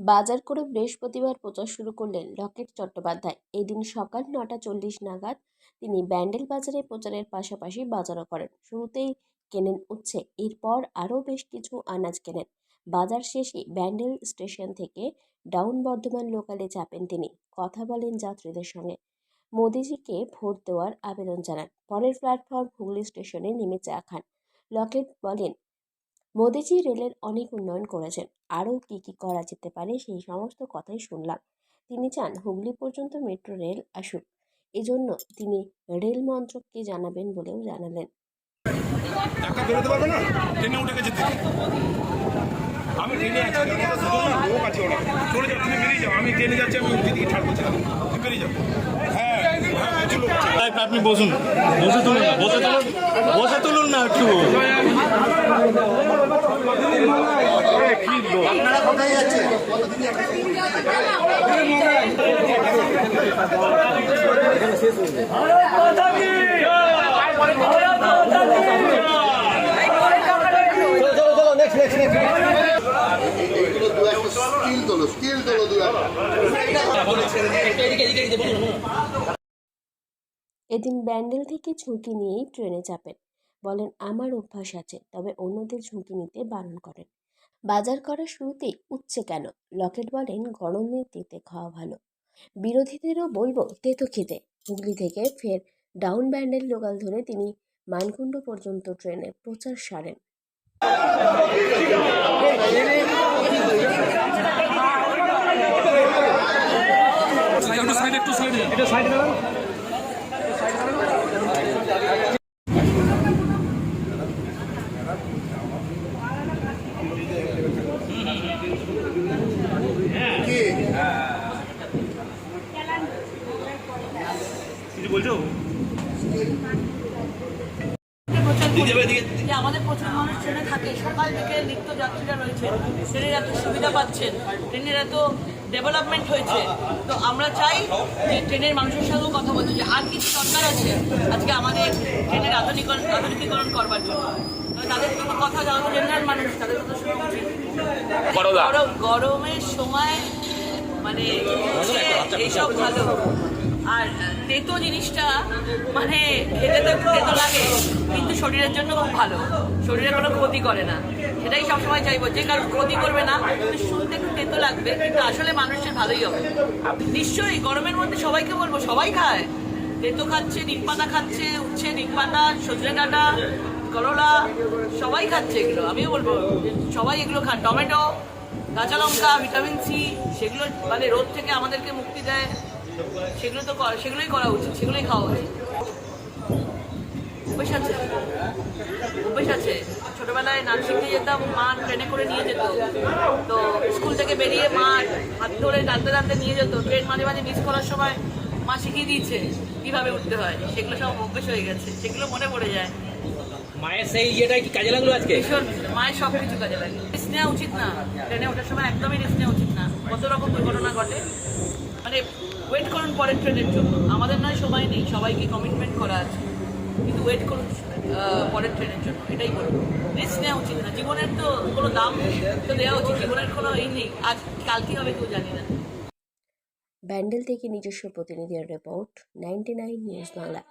বাজার করে বৃহস্পতিবার প্রচার শুরু করলেন লকেট চট্টোপাধ্যায়। এদিন সকাল নটা চল্লিশ নাগাদ তিনি ব্যান্ডেল বাজারে প্রচারের পাশাপাশি বাজারও করেন। শুরুতেই কেনেন উচ্ছে, এরপর আরও বেশ কিছু আনাজ কেনেন। বাজার শেষে ব্যান্ডেল স্টেশন থেকে ডাউন বর্ধমান লোকালে চাপেন তিনি। কথা বলেন যাত্রীদের সঙ্গে। মোদিজিকে ভোট দেওয়ার আবেদন জানান। পরের প্ল্যাটফর্ম হুগলি স্টেশনে নেমে চা খান। লকেট বলেন মোদিজি রেলের অনেক উন্নয়ন করেছেন। আরও কী কী করা যেতে পারে সেই সমস্ত কথাই শুনলাম। তিনি চান হুগলি পর্যন্ত মেট্রো রেল আসুক। এজন্য তিনি রেল মন্ত্রককে জানাবেন বলেও জানালেন। একা বেরোতে পারবে না? ট্রেনে উঠে গেছে আমি ট্রেনে আছি। আমার কাছে দুজন লোক আছে ওরা। চলে যাও তুমি বেরিয়ে যাও। আমি ট্রেনে যাচ্ছি আমি দিদিকে ছাড় করছি। তুমি বেরিয়ে যাও। হ্যাঁ হ্যাঁ কিছু লোক আছে। আপনি বসুন। বসে তুলুন না বসে তুলুন বসে তুলুন না একটু। একটা স্কিল তোলো স্কিল তোলো দু এদিন ব্যান্ডেল থেকে ঝুঁকি নিয়েই ট্রেনে চাপেন। বলেন, আমার অভ্যাস আছে, তবে অন্যদের ঝুঁকি নিতে বারণ করেন। বাজার করার শুরুতেই উচ্ছে কেন? লকেট বলেন, গরমে তেতে খাওয়া ভালো। বিরোধীদেরও বলব, তেতো খেতে। হুগলি থেকে ফের ডাউন ব্যান্ডেল লোকাল ধরে তিনি মানকুণ্ড পর্যন্ত ট্রেনে প্রচার সারেন। একটু সাইড। কিছু বলছো? যে আমাদের প্রচুর মানুষ ট্রেনে থাকে। সকাল থেকে নিত্য যাত্রীরা রয়েছে। ট্রেনের এত সুবিধা পাচ্ছেন। ট্রেনের এত ডেভেলপমেন্ট হয়েছে। তো আমরা চাই যে ট্রেনের মানুষের সঙ্গেও কথা বলতে। যে আর কিছু দরকার আছে আজকে আমাদের ট্রেনের আধুনিকরণ আধুনিকীকরণ করবার জন্য। তাদের তো কথা তো জেনারেল মানুষ তাদের তো শোনা উচিত গরম- গরমের সময় মানে এইসব ভালো। আর তেতো জিনিসটা মানে খেতে তো তেতো লাগে কিন্তু শরীরের জন্য খুব ভালো। শরীরে কোনো ক্ষতি করে না। সেটাই সবসময় চাইব যে কারণ ক্ষতি করবে না শুনতে একটু তেতো লাগবে কিন্তু আসলে মানুষের ভালোই হবে। নিশ্চয়ই গরমের মধ্যে সবাইকে বলব সবাই খায়। তেতো খাচ্ছে নিম পাতা খাচ্ছে উচ্ছে নিম পাতা সজনে ডাঁটা করলা, সবাই খাচ্ছে এগুলো। আমিও বলব সবাই এগুলো খান। টমেটো, কাঁচা লঙ্কা, ভিটামিন সি, সেগুলো মানে রোদ থেকে আমাদেরকে মুক্তি দেয়। সেগুলো তো সেগুলোই করা উচিত, সেগুলোই খাওয়া উচিত। অভ্যেস আছে। অভ্যেস আছে। ছোটবেলায় নাচ শিখতে যেতাম, মা ট্রেনে করে নিয়ে যেত। তো স্কুল থেকে বেরিয়ে মা হাত ধরে টানতে টানতে নিয়ে যেত। ট্রেন মাঝে মাঝে মিস করার সময় মা শিখিয়ে দিয়েছে কীভাবে উঠতে হয়। সেগুলো সব অভ্যেস হয়ে গেছে। সেগুলো মনে পড়ে যায়। মায়ের সেই ইয়েটা কি কাজে লাগল আজকে? ভীষণ মায়ের সব কিছু কাজে লাগে রিস্ক নেওয়া উচিত না। ট্রেনে ওঠার সময় একদমই রিস্ক নেওয়া উচিত না। কত রকম দুর্ঘটনা ঘটে। মানে ওয়েট করুন পরের ট্রেনের জন্য। আমাদের নয় সময় নেই। সবাইকে কমিটমেন্ট করা আছে? কিন্তু ওয়েট করুন আহ, পরের ট্রেনের জন্য। এটাই বলব। রিস্ক নেওয়া উচিত না। জীবনের তো কোনো দাম তো দেওয়া উচিত। জীবনের কোনো এই নেই। আজ কাল কি হবে কেউ জানি না। ব্যান্ডেল থেকে নিজস্ব প্রতিনিধির রিপোর্ট নাইনটি নিউজ বাংলা